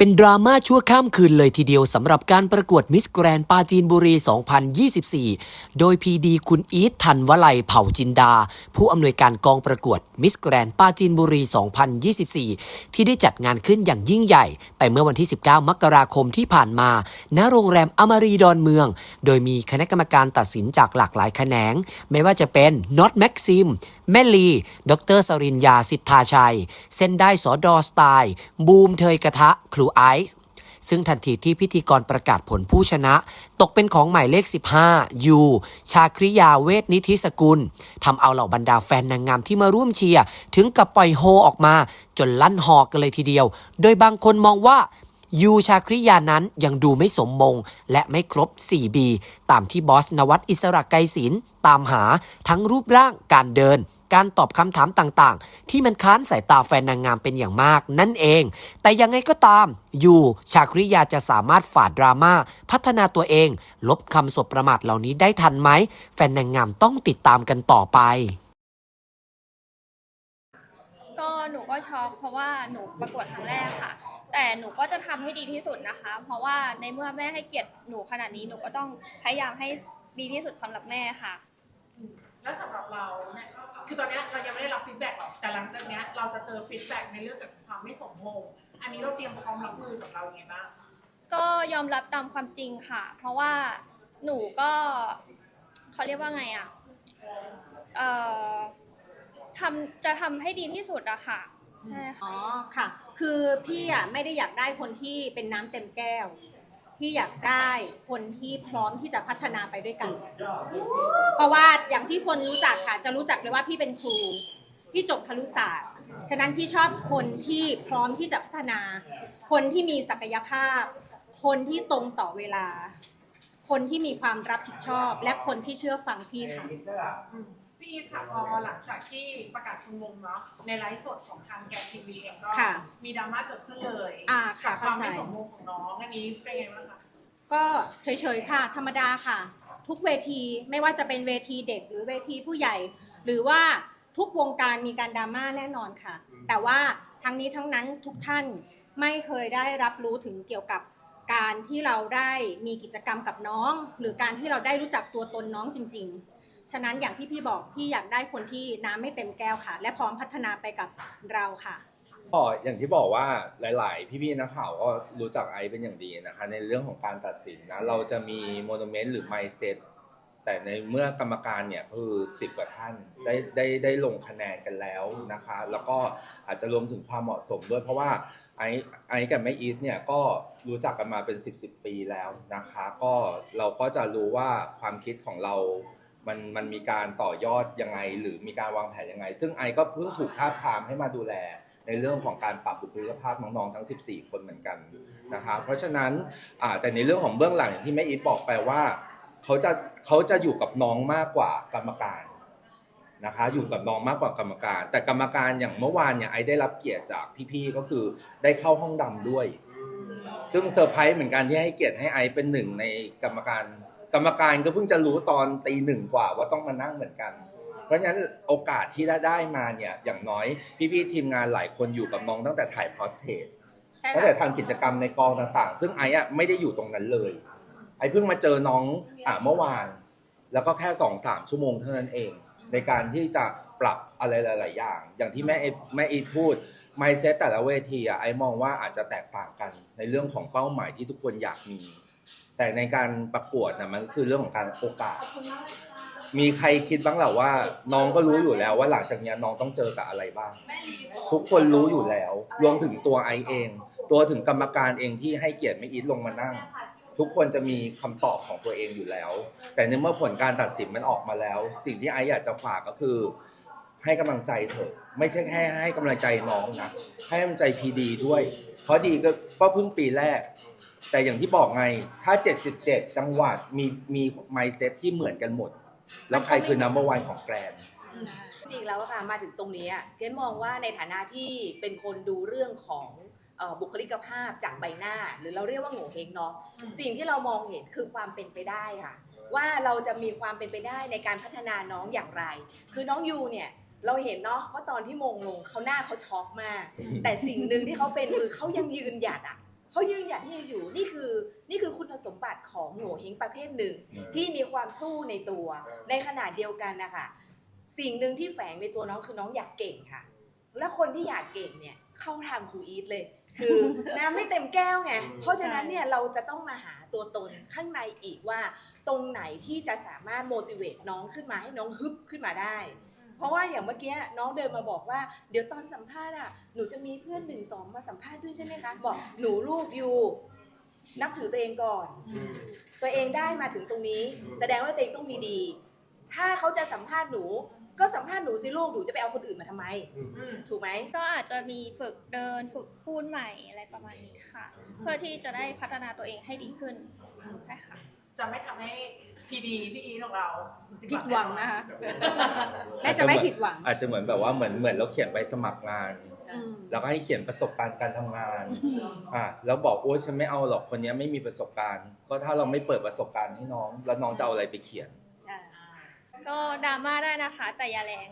เป็นดราม่าชั่วข้ามคืนเลยทีเดียวสำหรับการประกวดมิสแกรนปาจีนบุรี 2024 โดยพีดีคุณอีทธันวลัยเผ่าจินดา ผู้อำนวยการกองประกวดมิสแกรนปาจีนบุรี 2024 ที่ได้จัดงานขึ้นอย่างยิ่งใหญ่ ไปเมื่อวันที่ 19 มกราคมที่ผ่านมา ณ โรงแรมอมรีดอนเมือง โดยมีคณะกรรมการตัดสินจากหลากหลายแขนง ไม่ว่าจะเป็นน็อตแม็กซิม แม่ลี ดรสรินยาสิทธาชัย เส้นได้สอดอสไตล์ บูมเทยกระทะ ครูไอซ์ซึ่งทันทีที่พิธีกรประกาศผลผู้ชนะ ตกเป็นของหมายเลข 15 ยู ชาคริยาเวทนิธิสกุลทำเอาเหล่าบรรดาแฟนนางงามที่มาร่วมเชียร์ ถึงกับปล่อยโฮออกมา จนลั่นฮอกกันเลยทีเดียว โดยบางคนมองว่ายูชาคริยานั้นยังดูไม่สมมง และไม่ครบ 4B ตามที่บอสนวัตอิสระไกรศิลตามหาทั้งรูปร่างการเดิน การตอบคำถามต่างๆ ที่มันค้านสายตาแฟนนางงามเป็นอย่างมาก นั่นเอง แต่ยังไงก็ตามยูชาคริยาจะสามารถฝ่าดราม่าพัฒนาตัวเอง ลบคำสบประมาทเหล่านี้ได้ทันไหม แฟนนางงามต้องติดตามกันต่อไป ก็หนูก็ช็อกเพราะว่าหนูประกวดครั้งแรกค่ะ แต่หนูก็จะทำให้ดีที่สุดนะคะ เพราะว่าในเมื่อแม่ให้เกียรติหนูขนาดนี้หนูก็ต้องพยายามให้ดีที่สุดสำหรับแม่ค่ะ แล้วสำหรับเราเนี่ย คือตอนเนี้ยเรายังไม่ได้รับฟีดแบ็กหรอก แต่หลังจากเนี้ยเราจะเจอฟีดแบ็กในเรื่องกับความไม่สมมงอันนี้เราเตรียมพร้อมรับมือกับเราไงบ้าง ก็ยอมรับตามความจริงค่ะ เพราะว่าหนูก็เขาเรียกว่าไงอะเอ่อทำจะทำให้ดีที่สุดอะค่ะใช่ค่ะ อ๋อค่ะ คือพี่อะไม่ได้อยากได้คนที่เป็นน้ำเต็มแก้ว พี่อยากได้คนที่พร้อมที่จะพัฒนาไปด้วยกัน เพราะว่าอย่างที่คนรู้จักค่ะ จะรู้จักเลยว่าพี่เป็นครูพี่จบครุศาสตร์ ฉะนั้นพี่ชอบคนที่พร้อมที่จะพัฒนา คนที่มีศักยภาพ คนที่ตรงต่อเวลา คนที่มีความรับผิดชอบ และคนที่เชื่อฟังพี่ค่ะ พี่อีทค่ะพอหลังจากที่ประกาศคุณมงเนาะในไลฟ์สดของทางแกนทีวีเองก็ค่ะมีดราม่าเกิดขึ้นเลยอ่าค่ะกับความเข้าใจไม่สมมงของน้องอันนี้เป็นไงบ้างคะก็เฉยๆค่ะ ธรรมดาค่ะ ทุกเวทีไม่ว่าจะเป็นเวทีเด็กหรือเวทีผู้ใหญ่ หรือว่าทุกวงการมีการดราม่าแน่นอนค่ะ แต่ว่าทั้งนี้ทั้งนั้นทุกท่านไม่เคยได้รับรู้ถึงเกี่ยวกับการที่เราได้มีกิจกรรมกับน้อง หรือการที่เราได้รู้จักตัวตนน้องจริง ๆ ฉะนั้นอย่างที่พี่บอกพี่อยากได้คนที่น้ำไม่เต็มแก้วค่ะ และพร้อมพัฒนาไปกับเราค่ะ ก็อย่างที่บอกว่าหลาย ๆ พี่ๆนักข่าวก็รู้จักไอซ์เป็นอย่างดีนะคะ ในเรื่องของการตัดสินนะเราจะมีโมโนเมนต์หรือไมเซ็ตแต่ในเมื่อกรรมการเนี่ยคือ 10 กว่าท่านได้ได้ได้ลงคะแนนกันแล้วนะคะ แล้วก็อาจจะรวมถึงความเหมาะสมด้วยเพราะว่าไอซ์ไอซ์กับแม่อีทเนี่ยก็รู้จักกันมาเป็น 10 10ปีแล้วนะคะ ก็เราก็จะรู้ว่าความคิดของเรา มันมันมีการต่อยอดยังไง หรือมีการวางแผนยังไง ซึ่งไอก็เพิ่งถูกท้าบทามให้มาดูแล ในเรื่องของการปรับบุคลิกภาพน้องๆทั้ง 14 คนเหมือนกันนะคะเพราะฉะนั้นอ่าแต่ในเรื่องของเบื้องหลังอย่างที่แม่อีทบอกไปว่าเขาจะเขาจะอยู่กับน้องมากกว่ากรรมการนะคะอยู่กับน้องมากกว่ากรรมการ แต่กรรมการอย่างเมื่อวานเนี่ยไอได้รับเกียรติจากพี่ๆก็คือได้เข้าห้องดำด้วย ซึ่งเซอร์ไพรส์เหมือนกันที่ให้เกียรติให้ไอซ์เป็นหนึ่งในกรรมการ กรรมการก็เพิ่งจะรู้ตอนตีหนึ่งกว่าว่าต้องมานั่งเหมือนกัน เพราะฉะนั้นโอกาสที่ได้ได้มาเนี่ยอย่างน้อยพี่ๆทีมงานหลายคนอยู่กับน้องตั้งแต่ถ่ายพอสเทจใช่ตั้งแต่ค่ะทำกิจกรรมในกองต่างๆ ซึ่งไอ้อะไม่ได้อยู่ตรงนั้นเลย ไอ้เพิ่งมาเจอน้องอะเมื่อวาน แล้วก็แค่สองสามชั่วโมงเท่านั้นเอง ในการที่จะปรับอะไรหลาย ๆ อย่าง อย่างที่แม่เอแม่อีทพูด mindset แต่ละเวทีอะไอ้มองว่าอาจจะแตกต่างกันในเรื่องของเป้าหมายที่ทุกคนอยากมี แต่ในการประกวดนะมันก็คือเรื่องของการโอกาส มีใครคิดบ้างเหรอว่า น้องก็รู้อยู่แล้วว่าหลังจากเนี้ยน้องต้องเจอกับอะไรบ้าง ทุกคนรู้อยู่แล้วรวมถึงตัวไอเอง ตัวถึงกรรมการเองที่ให้เกียรติไม่อีทลงมานั่ง ทุกคนจะมีคำตอบของตัวเองอยู่แล้ว แต่ในเมื่อผลการตัดสินมันออกมาแล้ว สิ่งที่ไออยากจะฝากก็คือ ให้กำลังใจเถอะ ไม่ใช่แค่ให้กำลังใจน้องนะให้กำลังใจพีดีด้วย เพราะดีก็ก็เพิ่งปีแรก แต่อย่างที่บอกไง ถ้า 77 จังหวัดมีมีไมเซ็ตที่เหมือนกันหมด แล้วใครคือ number one ของแกรนด์ จริงแล้วค่ะมาถึงตรงนี้อะเรียนมองว่าในฐานะที่เป็นคนดูเรื่องของเอ่อบุคลิกภาพจากใบหน้า หรือเราเรียกว่าโง่เฮงเนาะอืมสิ่งที่เรามองเห็นคือความเป็นไปได้ค่ะ ว่าเราจะมีความเป็นไปได้ในการพัฒนาน้องอย่างไร คือน้องยูเนี่ยเราเห็นเนาะว่าตอนที่มงลงเขาหน้าเขาช็อกมาก แต่สิ่งหนึ่งที่เขาเป็นคือเขายังยืนหยัดอะ เขายืนหยัดที่จะอยู่นี่คือนี่คือคุณสมบัติของโง่เฮงประเภทหนึ่งอืมที่มีความสู้ในตัว ในขณะเดียวกันนะคะสิ่งหนึ่งที่แฝงในตัวน้องคือน้องอยากเก่งค่ะ และคนที่อยากเก่งเนี่ยเข้าทางครูอีทเลย คือน้ำไม่เต็มแก้วไงเพราะฉะนั้นเนี่ยเราจะต้องมาหาตัวตนข้างในอีกว่า ตรงไหนที่จะสามารถ motivate น้องขึ้นมาให้น้องฮึบขึ้นมาได้ เพราะว่าอย่างเมื่อกี้น้องเดินมาบอกว่า เดี๋ยวตอนสัมภาษณ์อะหนูจะมีเพื่อนหนึ่งสองมาสัมภาษณ์ด้วยใช่ไหมคะบอกหนูลูกอยู่ นับถือตัวเองก่อน ตัวเองได้มาถึงตรงนี้ แสดงว่าตัวเองต้องมีดี ถ้าเขาจะสัมภาษณ์หนู ก็สัมภาษณ์หนูสิลูกหนูจะไปเอาคนอื่นมาทำไมอืมถูกไหม ก็อาจจะมีฝึกเดินฝึกพูดใหม่อะไรประมาณนี้ค่ะ เพื่อที่จะได้พัฒนาตัวเองให้ดีขึ้นใช่ค่ะ จะไม่ทำให้ พีดีพี่อีของเราผิดหวังนะคะแม่จะไม่ผิดหวัง อาจจะเหมือนแบบว่าเหมือนเหมือนเราเขียนใบสมัครงานแล้วก็ให้เขียนประสบการณ์การทำงาน อะแล้วบอกโอ้ยฉันไม่เอาหรอกคนนี้ไม่มีประสบการณ์ ก็ถ้าเราไม่เปิดประสบการณ์ให้น้อง แล้วน้องจะเอาอะไรไปเขียนก็ดราม่าได้นะคะ แต่อย่าแรง